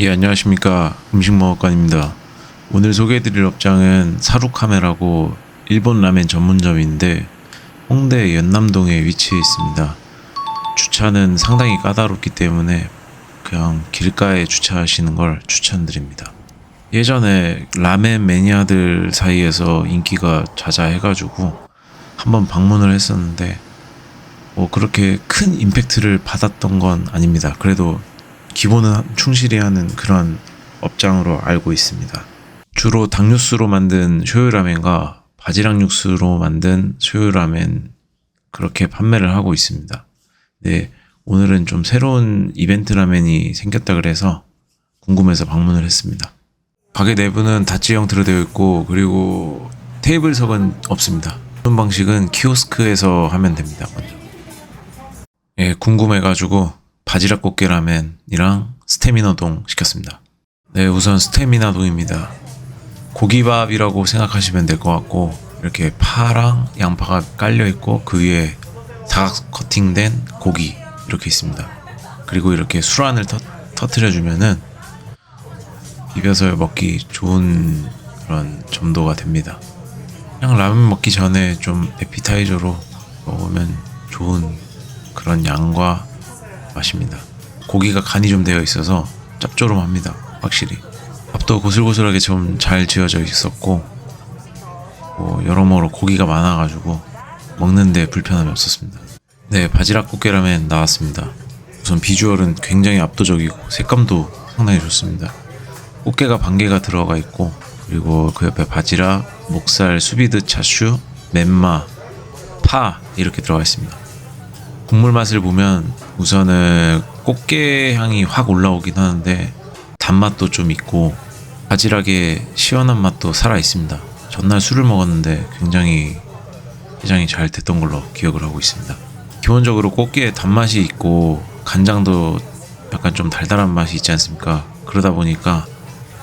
예, 안녕하십니까. 음식먹을관입니다. 오늘 소개해드릴 업장은 사루카메라고 일본 라멘 전문점인데 홍대 연남동에 위치해 있습니다. 주차는 상당히 까다롭기 때문에 그냥 길가에 주차하시는 걸 추천드립니다. 예전에 라멘 매니아들 사이에서 인기가 자자해가지고 한번 방문을 했었는데 뭐 그렇게 큰 임팩트를 받았던 건 아닙니다. 그래도 기본은 충실히 하는 그런 업장으로 알고 있습니다. 주로 닭육수로 만든 쇼유라멘과 바지락 육수로 만든 쇼유라멘 그렇게 판매를 하고 있습니다. 네, 오늘은 좀 새로운 이벤트 라멘이 생겼다 그래서 궁금해서 방문을 했습니다. 가게 내부는 다찌형 들어되어 있고 그리고 테이블석은 없습니다. 방식은 키오스크에서 하면 됩니다. 먼저. 예, 궁금해가지고 바지락 꽃게 라멘이랑 스테미너 동 시켰습니다. 네, 우선 스테미너동입니다. 고기밥이라고 생각하시면 될 것 같고 이렇게 파랑 양파가 깔려 있고 그 위에 사각 커팅된 고기 이렇게 있습니다. 그리고 이렇게 술안을 터, 터트려 주면은 비벼서 먹기 좋은 그런 점도가 됩니다. 그냥 라면 먹기 전에 좀 에피타이저로 먹으면 좋은 그런 양과 맛입니다. 고기가 간이 좀 되어 있어서 짭조름합니다. 확실히. 밥도 고슬고슬하게 좀 잘 지어져 있었고 뭐 여러모로 고기가 많아가지고 먹는데 불편함이 없었습니다. 네, 바지락 꽃게라면 나왔습니다. 우선 비주얼은 굉장히 압도적이고 색감도 상당히 좋습니다. 꽃게가 반 개가 들어가 있고 그리고 그 옆에 바지락, 목살, 수비드 차슈, 멘마, 파 이렇게 들어가 있습니다. 국물 맛을 보면 우선은 꽃게 향이 확 올라오긴 하는데 단맛도 좀 있고 바지락의 시원한 맛도 살아 있습니다. 전날 술을 먹었는데 굉장히 해장이 잘 됐던 걸로 기억을 하고 있습니다. 기본적으로 꽃게에 단맛이 있고 간장도 약간 좀 달달한 맛이 있지 않습니까? 그러다 보니까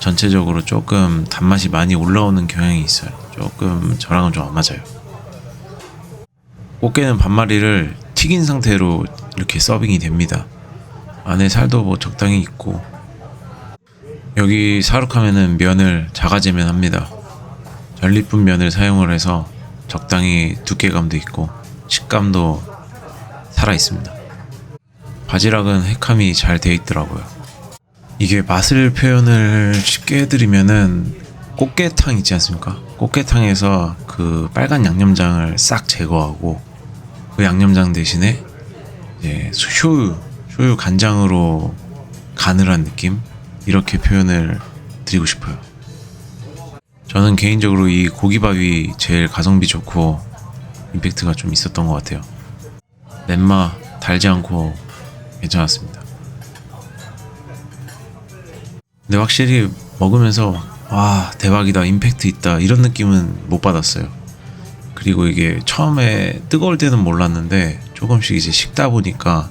전체적으로 조금 단맛이 많이 올라오는 경향이 있어요. 조금 저랑은 좀 안 맞아요. 꽃게는 반마리를 튀긴 상태로 이렇게 서빙이 됩니다. 안에 살도 뭐 적당히 있고 여기 사육하면은 면을 자가제면 합니다. 전리품 면을 사용을 해서 적당히 두께감도 있고 식감도 살아 있습니다. 바지락은 핵함이 잘 돼 있더라고요. 이게 맛을 표현을 쉽게 해드리면은 꽃게탕 있지 않습니까? 꽃게탕에서 그 빨간 양념장을 싹 제거하고 그 양념장 대신에 이제 쇼유, 쇼유 간장으로 간을 한 느낌 이렇게 표현을 드리고 싶어요. 저는 개인적으로 이 고기밥이 제일 가성비 좋고 임팩트가 좀 있었던 것 같아요. 맵마 달지 않고 괜찮았습니다. 근데 확실히 먹으면서 와 대박이다 임팩트 있다 이런 느낌은 못 받았어요. 그리고 이게 처음에 뜨거울 때는 몰랐는데 조금씩 이제 식다 보니까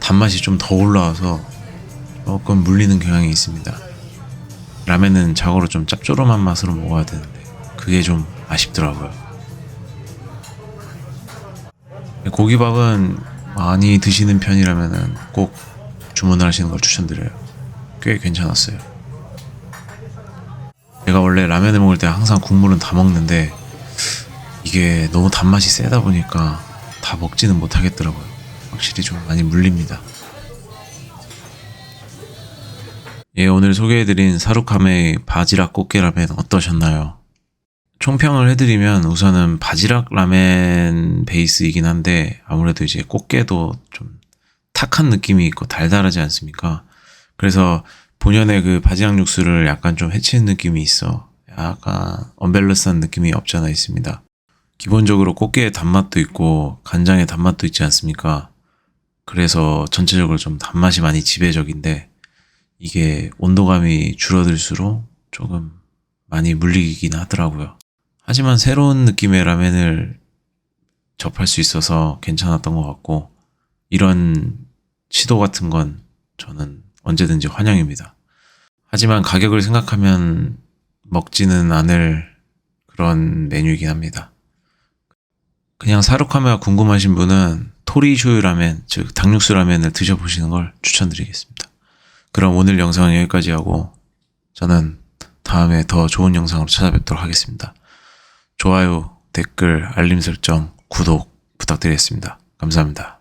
단맛이 좀 더 올라와서 조금 물리는 경향이 있습니다. 라면은 자고로 좀 짭조름한 맛으로 먹어야 되는데 그게 좀 아쉽더라고요. 고기밥은 많이 드시는 편이라면은 꼭 주문을 하시는 걸 추천드려요. 꽤 괜찮았어요. 제가 원래 라면을 먹을 때 항상 국물은 다 먹는데 이게 너무 단맛이 세다 보니까 다 먹지는 못하겠더라고요. 확실히 좀 많이 물립니다. 예, 오늘 소개해드린 사루카메의 바지락 꽃게라면 어떠셨나요? 총평을 해드리면 우선은 바지락 라멘 베이스이긴 한데 아무래도 이제 꽃게도 좀 탁한 느낌이 있고 달달하지 않습니까? 그래서 본연의 그 바지락 육수를 약간 좀 해치는 느낌이 있어. 약간 언밸런스한 느낌이 없지 않아 있습니다. 기본적으로 꽃게의 단맛도 있고 간장의 단맛도 있지 않습니까? 그래서 전체적으로 좀 단맛이 많이 지배적인데 이게 온도감이 줄어들수록 조금 많이 물리긴 하더라고요. 하지만 새로운 느낌의 라멘을 접할 수 있어서 괜찮았던 것 같고 이런 시도 같은 건 저는 언제든지 환영입니다. 하지만 가격을 생각하면 먹지는 않을 그런 메뉴이긴 합니다. 그냥 사루카메가 궁금하신 분은 토리 쇼유 라멘, 즉 닭육수 라멘을 드셔보시는 걸 추천드리겠습니다. 그럼 오늘 영상은 여기까지 하고 저는 다음에 더 좋은 영상으로 찾아뵙도록 하겠습니다. 좋아요, 댓글, 알림 설정, 구독 부탁드리겠습니다. 감사합니다.